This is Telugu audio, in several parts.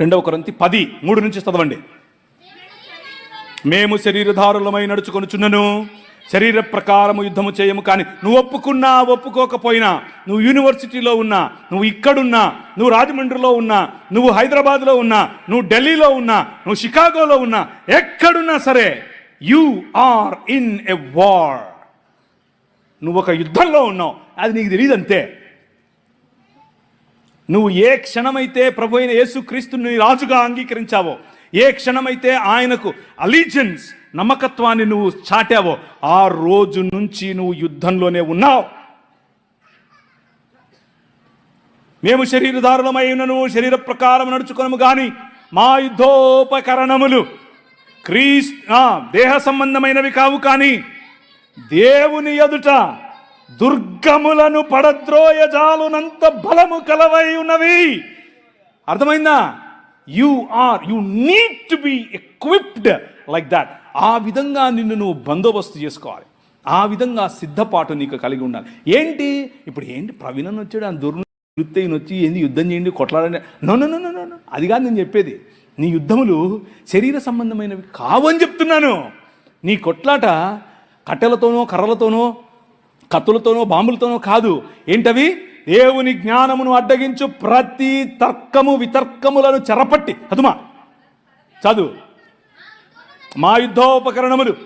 రెండవ కొరంతి పది మూడు నుంచి చదవండి. మేము శరీరధారులమై నడుచుకొనుచున్నను. శరీర ప్రకారము యుద్ధము చేయము కానీ నువ్వు ఒప్పుకున్నా ఒప్పుకోకపోయినా నువ్వు యూనివర్సిటీలో ఉన్నా నువ్వు ఇక్కడున్నా నువ్వు రాజమండ్రిలో ఉన్నా నువ్వు హైదరాబాద్లో ఉన్నా నువ్వు ఢిల్లీలో ఉన్నా నువ్వు షికాగోలో ఉన్నా ఎక్కడున్నా సరే you are in a war. నువ్వు ఒక యుద్ధంలో ఉన్నావు. అది నీకు తెలియదు అంతే నువ్వు ఏ క్షణమైతే ప్రభు అయిన యేసుక్రీస్తుని రాజుగా అంగీకరించావో ఏ క్షణమైతే ఆయనకు అలీజెన్స్ నమ్మకత్వాన్ని నువ్వు చాటావో ఆ రోజు నుంచి నువ్వు యుద్ధంలోనే ఉన్నావు. మేము శరీరధారులమై శరీర ప్రకారం నడుచుకోము కానీ మా యుద్ధోపకరణములు క్రీస్ దేహ సంబంధమైనవి కావు కానీ దేవుని ఎదుట దుర్గములను పడద్రోయజాలునంత బలము కలవై ఉన్నవి. అర్థమైందా? You are you need to be equipped like that ఆ విధంగా నిన్ను నువ్వు బందోబస్తు చేసుకోవాలి. ఆ విధంగా సిద్ధపాటు నీకు కలిగి ఉండాలి. ఏంటి? ఇప్పుడు ఏంటి? ప్రవీణన్ వచ్చాడు ఆ దుర్ను వృత్తి వచ్చి ఏంది యుద్ధం చేయండి కొట్లాడండి. No no no no no అది కాదు నేను చెప్పేది. నీ యుద్ధములు శరీర సంబంధమైనవి కావని చెప్తున్నాను. నీ కొట్లాట కట్టెలతోనో కర్రలతోనో కత్తులతోనో బాంబులతోనో కాదు. ఏంటవి? దేవుని జ్ఞానమును అడ్డగించు ప్రతి తర్కము వితర్కములను చెరపట్టి. చదుమా చదువు. మా యుద్ధోపకరణములు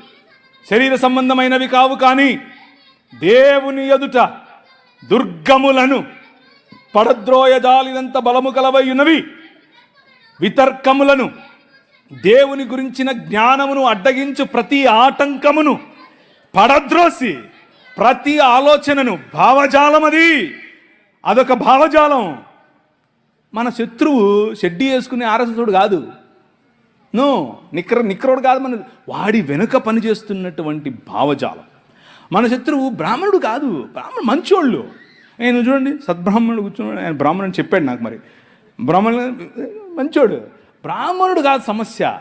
శరీర సంబంధమైనవి కావు కానీ దేవుని ఎదుట దుర్గములను పడద్రోయజాలినంత బలము కలవై ఉన్నవి వితర్కములను దేవుని గురించిన జ్ఞానమును అడ్డగించు ప్రతి ఆటంకమును పడద్రోసి ప్రతి ఆలోచనను భావజాలం అది. అదొక భావజాలం. మన శత్రువు షెడ్డి వేసుకునే ఆర్ఎస్ఎస్డు కాదు. నో నిక్ర నిక్రోడు కాదు మన వాడి వెనుక పనిచేస్తున్నటువంటి భావజాలం. మన శత్రువు బ్రాహ్మణుడు కాదు. బ్రాహ్మణుడు మంచోళ్ళు. నేను చూడండి సద్బ్రాహ్మణుడు కూర్చున్నాడు. ఆయన బ్రాహ్మణుడు చెప్పాడు నాకు మరి. బ్రాహ్మణుడు మంచోడు. బ్రాహ్మణుడు కాదు సమస్య.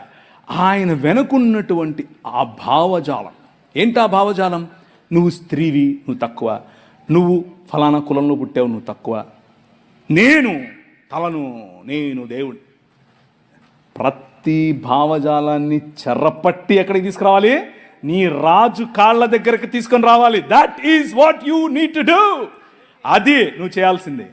ఆయన వెనుకున్నటువంటి ఆ భావజాలం. ఏంటి ఆ భావజాలం? నువ్వు స్త్రీవి నువ్వు తక్కువ. నువ్వు ఫలానా కులంలో పుట్టావు నువ్వు తక్కువ. నేను తలను నేను దేవుడు ప్రతి భావజాలాన్ని చెర్రపట్టి ఎక్కడికి తీసుకురావాలి? నీ రాజు కాళ్ళ దగ్గరకు తీసుకొని రావాలి. That is what you need to do అది నువ్వు చేయాల్సిందే.